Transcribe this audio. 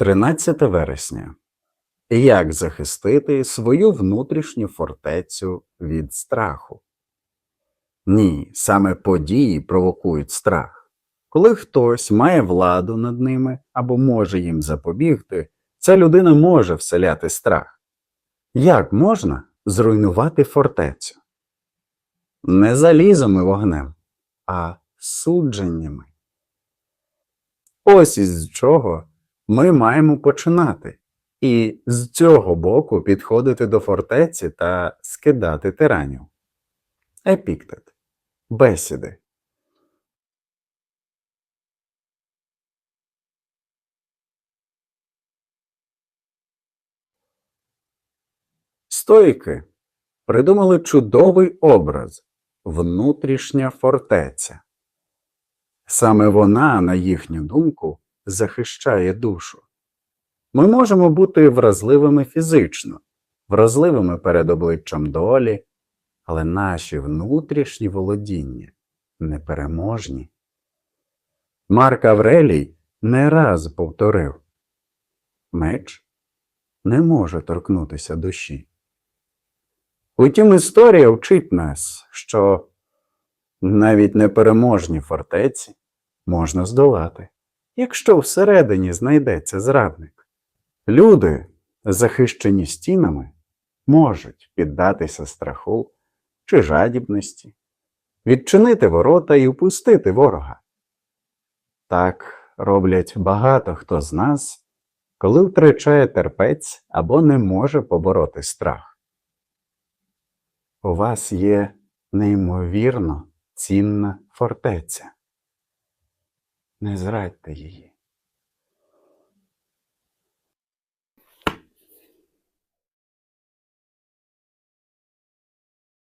13 вересня. Як захистити свою внутрішню фортецю від страху? Ні, саме події провокують страх. Коли хтось має владу над ними або може їм запобігти, ця людина може вселяти страх. Як можна зруйнувати фортецю? Не залізом і вогнем, а судженнями. Ось із чого ми маємо починати, і з цього боку підходити до фортеці та скидати тиранів. Епіктет. Бесіди. Стоїки придумали чудовий образ внутрішня фортеця. Саме вона, на їхню думку, захищає душу. Ми можемо бути вразливими фізично, вразливими перед обличчям долі, але наші внутрішні володіння непереможні. Марк Аврелій не раз повторив меч не може торкнутися душі. Утім, історія вчить нас, що навіть непереможні фортеці можна здолати, якщо всередині знайдеться зрадник. Люди, захищені стінами, можуть піддатися страху чи жадібності, відчинити ворота і впустити ворога. Так роблять багато хто з нас, коли втрачає терпець або не може побороти страх. У вас є неймовірно цінна фортеця. Не зрадьте її.